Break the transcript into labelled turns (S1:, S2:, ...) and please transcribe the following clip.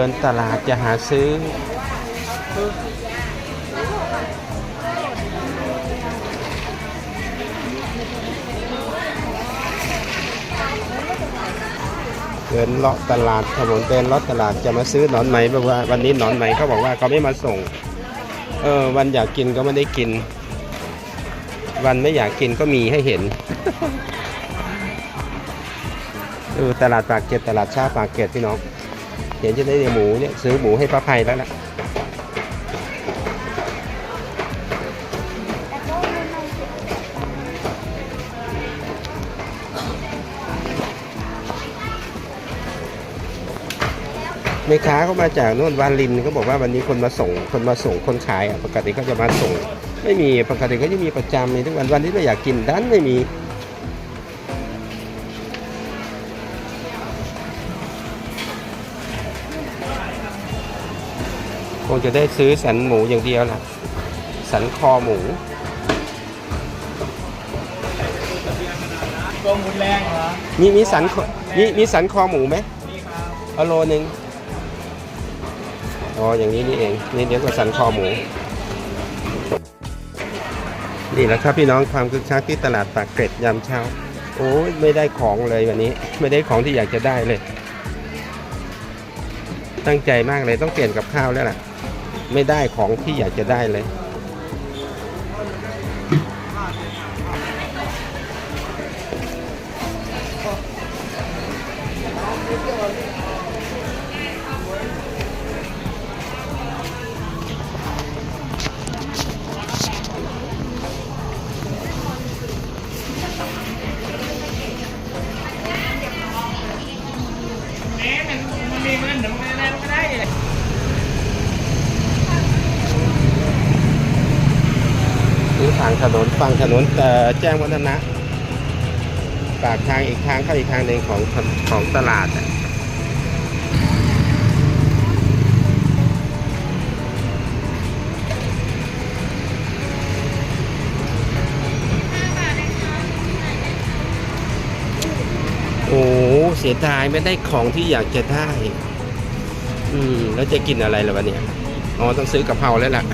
S1: ดินตลาดจะหาซื้อ เดินเลาะตลาดถนนเดินเลาะตลาดจะมาซื้อหนอนไหมแบบว่าวันนี้หนอนไหมเขาบอกว่าเขาไม่มาส่ง เออ วันอยากกินก็ไม่ได้กิน วันไม่อยากกินก็มีให้เห็นเออตลาดปากเกร็ดตลาดชาปากเกร็ดพี่น้อง เห็นจะได้เนี่ยหมูเนี่ยซื้อหมูให้พระภัยแล้วล่ะแม่ค้าเขามาจากนู่นวานลินเขาบอกว่าวันนี้คนมาส่งคนมาส่งคนขายอะปกติเขาจะมาส่ง ไม่มีปกติเขาจะมีประจำในทุกวันวันที่เราอยากกินดันไม่มี งจะได้ซื้อสันหมูอย่างเดียวล่ะสันคอหมู
S2: ตัวหมุนแรงเหรอ
S1: มีมีสันคอมีมีสันคอหมูไหม
S2: นี่ครับ
S1: เอาโลหนึ่งอ๋ออย่างนี้นี่เองนี่เดี๋ยวก็สันคอหมู นี่แหละครับพี่น้องความคึกคักที่ตลาดปากเกร็ดยามเช้า โอ้ยไม่ได้ของเลยวันนี้ ไม่ได้ของที่อยากจะได้เลย ตั้งใจมากเลยต้องเปลี่ยนกับข้าวแล้วล่ะ ไม่ได้ของที่อยากจะได้เลย
S2: แม่มันมันมีมันหนึ่งไรก็ได้เลย
S1: ซื้อทา งถนนฝั่งถนนแจ้งวัฒนะปากทางอีกทางเข้าอีกทางหนึ่งของของตลาดอะโอ้เสียดายไม่ได้ของที่อยากจะได้ อืม แล้วจะกินอะไรล่ะวันเนี้ยอ๋อ ต้องซื้อกะเพราแล้วล่ะ